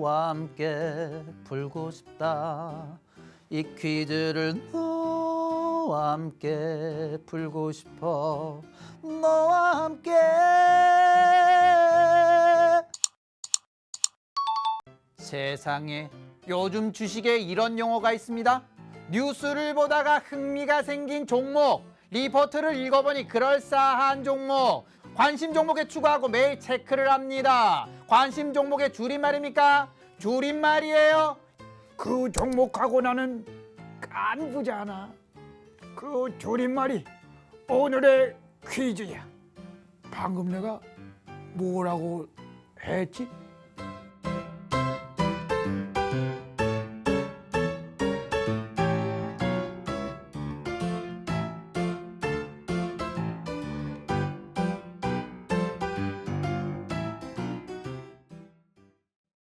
너와 함께 풀고 싶다. 이 퀴즈를 너와 함께 풀고 싶어. 너와 함께. 세상에 요즘 주식에 이런 용어가 있습니다. 뉴스를 보다가 흥미가 생긴 종목, 리포트를 읽어보니 그럴싸한 종목, 관심 종목에 추가하고 매일 체크를 합니다. 관심 종목의 줄임말입니까? 줄임말이에요. 그 종목하고 나는 깐부잖아. 그 줄임말이 오늘의 퀴즈야. 방금 내가 뭐라고 했지?